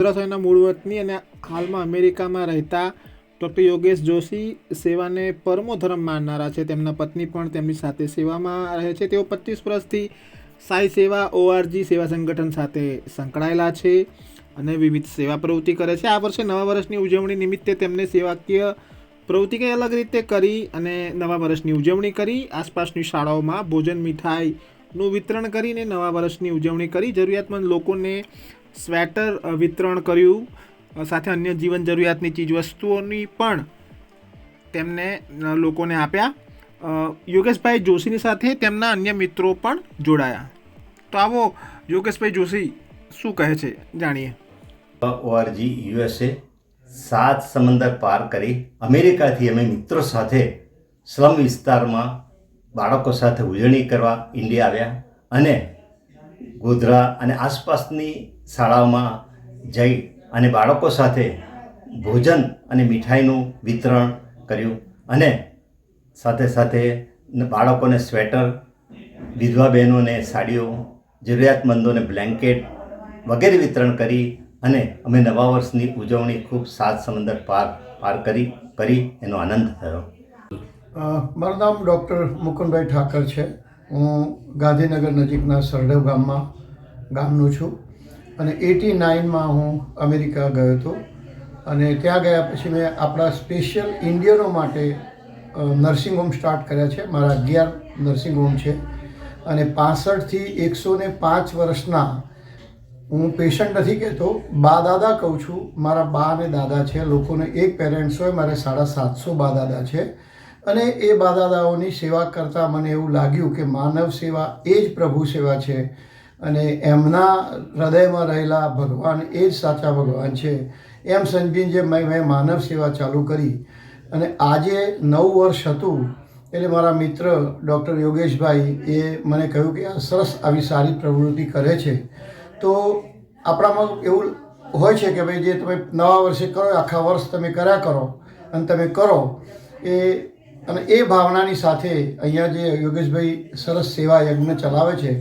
ઉત્તરાખંડના મૂળ વતની અને હાલમાં અમેરિકામાં રહેતા ડૉક્ટર યોગેશ જોશી સેવાને પરમો ધર્મ માનનારા છે. તેમના પત્ની પણ તેમની સાથે સેવામાં રહે છે. તેઓ પચીસ વર્ષથી સાઈ સેવા, ઓઆરજી સેવા સંગઠન સાથે સંકળાયેલા છે અને વિવિધ સેવા પ્રવૃત્તિ કરે છે. આ વર્ષે નવા વર્ષની ઉજવણી નિમિત્તે તેમને સેવાકીય પ્રવૃત્તિ કંઈ અલગ રીતે કરી અને નવા વર્ષની ઉજવણી કરી. આસપાસની શાળાઓમાં ભોજન, મીઠાઈનું વિતરણ કરીને નવા વર્ષની ઉજવણી કરી. જરૂરિયાતમંદ લોકોને સ્વેટર વિતરણ કર્યું સાથે અન્ય જીવન જરૂરિયાતની ચીજવસ્તુઓની પણ તેમને લોકોને આપ્યા. યોગેશભાઈ જોશીની સાથે તેમના અન્ય મિત્રો પણ જોડાયા. તો આવો, યોગેશભાઈ જોશી, શું કહે છે? જાણીએ. ઓઆરજી, યુએસએ સાત સમંદર પાર કરી અમેરિકાથી અમે મિત્રો સાથે સ્લમ વિસ્તારમાં બાળકો સાથે ઉજવણી કરવા ઇન્ડિયા આવ્યા અને ગોધરા અને આસપાસની શાળાઓમાં જઈ અને બાળકો સાથે ભોજન અને મીઠાઈનું વિતરણ કર્યું અને સાથે સાથે બાળકોને સ્વેટર, વિધવા બહેનોને સાડીઓ, જરૂરિયાતમંદોને બ્લેન્કેટ વગેરે વિતરણ કરી અને અમે નવા વર્ષની ઉજવણી ખૂબ સાત સમંદર પાર પાર કરી કરી એનો આનંદ થયો. મારું નામ ડૉક્ટર મુકુંદભાઈ ઠાકર છે. હું ગાંધીનગર નજીકના સરડવ ગામમાં, ગામનું છું. અને એટી નાઇનમાં હું અમેરિકા ગયો હતો. અને ત્યાં ગયા પછી મેં આપણા સ્પેશિયલ ઇન્ડિયનો માટે નર્સિંગ હોમ સ્ટાર્ટ કર્યા છે. મારા અગિયાર નર્સિંગ હોમ છે. અને પાસઠથી એકસો ને પાંચ વર્ષના હું પેશન્ટ નથી કહેતો, બા દાદા કહું છું, મારા બા અને દાદા છે. લોકોને એક પેરેન્ટ્સ હોય, મારે સાડા સાતસો બા દાદા છે. અને એ બા દાદાઓની સેવા કરતાં મને એવું લાગ્યું કે માનવ સેવા એ જ પ્રભુ સેવા છે. અને એમના હૃદયમાં રહેલા ભગવાન એ જ સાચા ભગવાન છે. એમ સમજીને જે મેં મેં માનવ સેવા ચાલુ કરી અને આજે નવ વર્ષ હતું એટલે મારા મિત્ર ડૉક્ટર યોગેશભાઈ એ મને કહ્યું કે આ સરસ આવી સારી પ્રવૃત્તિ કરે છે. તો આપણામાં એવું હોય છે કે ભાઈ જે તમે નવા વર્ષે કરો, આખા વર્ષ તમે કર્યા કરો અને તમે કરો એ અને એ ભાવનાની સાથે અહીંયા જે યોગેશભાઈ સરસ સેવા યજ્ઞ ચલાવે છે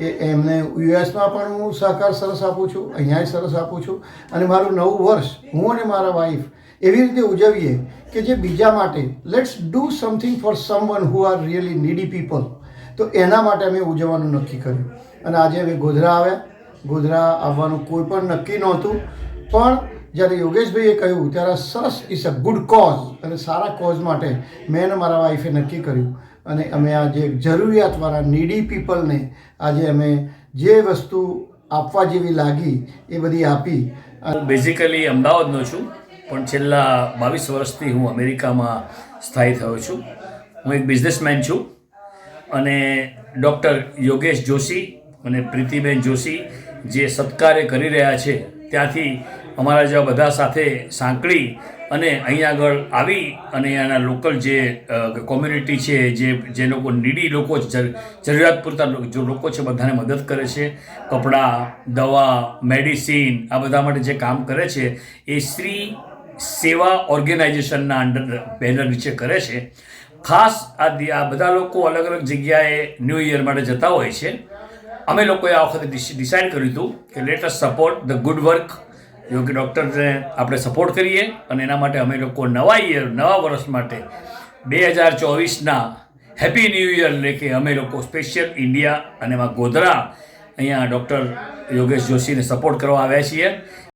એ એમને યુએસમાં પણ હું સહકાર સરસ આપું છું અહીંયા સરસ આપું છું. અને મારું નવું વર્ષ, હું અને મારા વાઈફ એવી રીતે ઉજવીએ કે જે બીજા માટે let's do something for someone who are really needy people તો એના માટે અમે ઉજવવાનું નક્કી કર્યું. અને આજે અમે ગોધરા આવ્યા. ગોધરા આવવાનું કોઈ પણ નક્કી નહોતું. પણ જ્યારે યોગેશભાઈએ કહ્યું, ત્યારે સરસ ઇસ અ ગુડ કોઝ અને સારા કોઝ માટે મેં અને મારા વાઈફે નક્કી કર્યું. અને અમે આજે જરૂરિયાતવાળા નીડી પીપલને આજે અમે જે વસ્તુ આપવા જેવી લાગી, એ બધી આપી. હું બેઝિકલી અમદાવાદનો છું, પણ છેલ્લા બાવીસ વર્ષથી હું અમેરિકામાં સ્થાયી થયો છું. હું એક બિઝનેસમેન છું અને ડૉક્ટર યોગેશ જોશી અને પ્રીતિબેન જોશી જે સત્કાર્ય કરી રહ્યા છે, ત્યાંથી અમારા જેવા બધા સાથે સાંકળી અને અહીંયા આગળ આવી અને અહીંયાના લોકલ જે કોમ્યુનિટી છે, જે જે લોકો નીડી લોકો જરૂરિયાત પૂરતા જો લોકો છે, બધાને મદદ કરે છે. કપડાં, દવા મેડિસિન આ બધા માટે જે કામ કરે છે, એ શ્રી સેવા ઓર્ગેનાઇઝેશનના અંડર, બેનર નીચે કરે છે. ખાસ આ બધા લોકો અલગ અલગ જગ્યાએ ન્યૂ ઇયર માટે જતા હોય છે. અમે લોકોએ આ વખતે ડિસાઇડ કર્યું હતું કે let us support the good work યોગ્ય ડૉક્ટરને આપણે સપોર્ટ કરીએ અને એના માટે અમે લોકો નવા યર નવા વર્ષ માટે બે હજાર ચોવીસના હેપી ન્યૂ યર લેખે અમે લોકો સ્પેશિયલ ઇન્ડિયા અને એમાં ગોધરા અહીંયા ડૉક્ટર યોગેશ જોશીને સપોર્ટ કરવા આવ્યા છીએ.